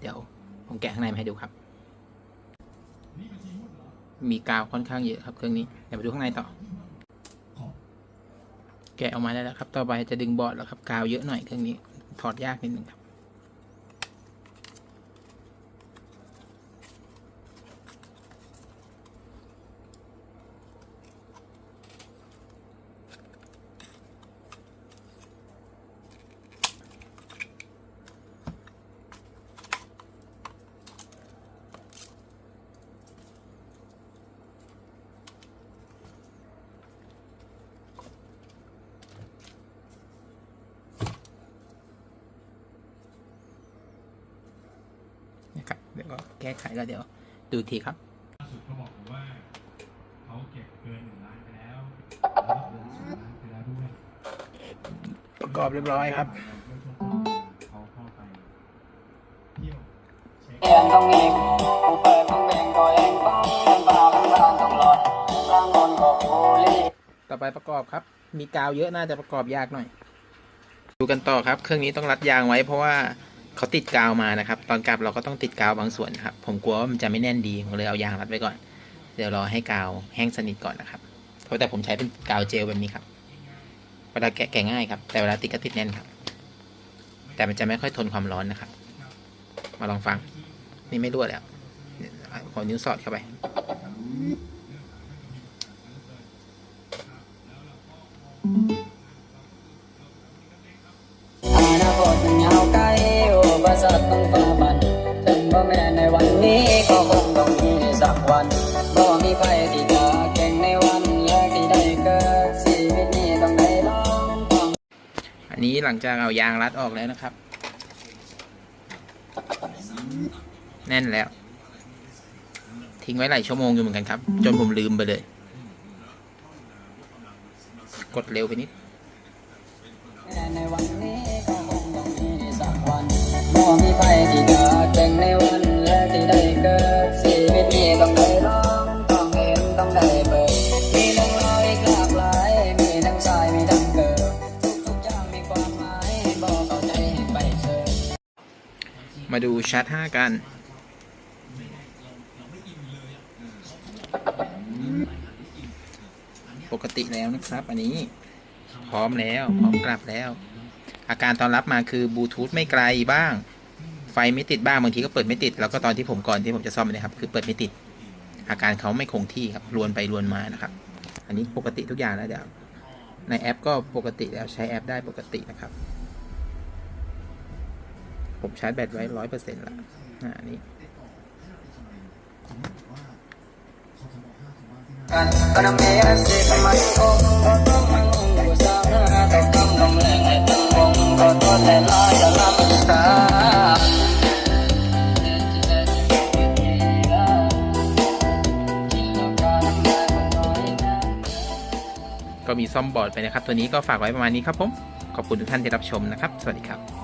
เดี๋ยวผมแกะข้างในมาให้ดูครับ มีกาวค่อนข้างเยอะครับเครื่องนี้ เดี๋ยวไปดูข้างในต่อ แกะออกมาได้แล้วครับ ต่อไปจะดึงบอร์ดแล้วครับ กาวเยอะหน่อยเครื่องนี้ ถอดยากนิดนึงครับ นะครับเดี๋ยวก็แก้ไขแล้วเดี๋ยวดูอีกทีครับล่าสุดเขาบอกผมว่าเขาเก็บเกินหนึ่งล้านไปแล้วแล้วก็เกินสองล้านไปแล้วด้วยประกอบเรียบร้อยครับเขาเข้าไปเที่ยวเช็คเรียนต้องเองกูเปิดต้องเองตัวเองต้องเดินป่าเป็นบ้านต้องหลอดร่างนนก็กูรีบต่อไปประกอบครับ มีกาวเยอะน่าจะประกอบยากหน่อย ดูกันต่อครับ เครื่องนี้ต้องรัดยางไว้เพราะว่า เขาติดกาวมานะครับ ตอนกลับเราก็ต้องติดกาวบางส่วนครับ ผมกลัวว่ามันจะไม่แน่นดีผมเลยเอายางรัดไว้ก่อน เดี๋ยวรอให้กาวแห้งสนิทก่อนนะครับเพราะแต่ผมใช้เป็นกาวเจลแบบนี้ครับ เวลาแกะแกะง่ายครับ แต่เวลาติดก็ติดแน่นครับ แต่มันจะไม่ค่อยทนความร้อนนะครับ มาลองฟัง นี่ไม่รั่วแล้วเนี่ยขอนิ้วสอดเข้าไปอ อุปสรรคต้องฝ่าฟันถึงพ่อแม่ในวันนี้ก็คงต้องมีสักวันบ่มีใครที่จะเก่งในวันแรกที่ได้เกิดชีวิตนี้ต้องได้ลองต้องอันนี้หลังจากเอายางรัดออกแล้วนะครับ แน่นแล้ว ทิ้งไว้หลายชั่วโมงอยู่เหมือนกันครับ จนผมลืมไปเลย กดเร็วไปนิดในวันนี้ มีใครที่จะเก่งในวันแรกที่ได้เกิดชีวิตนี้ต้องได้ลองต้องเห็นต้องได้เบิกมีเรื่องราวอีกหลากหลายมีทั้งชายมีทั้งเกิดทุกอย่างมีความหมายบอกเข้าใจไปเชิญมาดูชาร์จ5กันปกติแล้วนะครับ อันนี้พร้อมแล้ว พร้อมกลับแล้ว อาการตอนรับมาคือบลูทูธไม่ไกลบ้าง ไฟไม่ติดบ้างบางทีก็เปิดไม่ติด แล้วก็ตอนที่ผมก่อนที่ผมจะซ่อมเนะครับ คือเปิดไม่ติด อาการเขาไม่คงที่ครับรวนไปรวนมานะครับ อันนี้ปกติทุกอย่างแล้วเดี๋ยวในแอปก็ปกติแล้วใช้แอปได้ปกตินะครับ ผมชาร์จแบตไว้ร้อยเปอร์เซ็นต์ละอ่าอันนี้กัน ก็มีซ่อมบอร์ดไปนะครับ ตัวนี้ก็ฝากไว้ประมาณนี้ครับผม ขอบคุณทุกท่านที่รับชมนะครับ สวัสดีครับ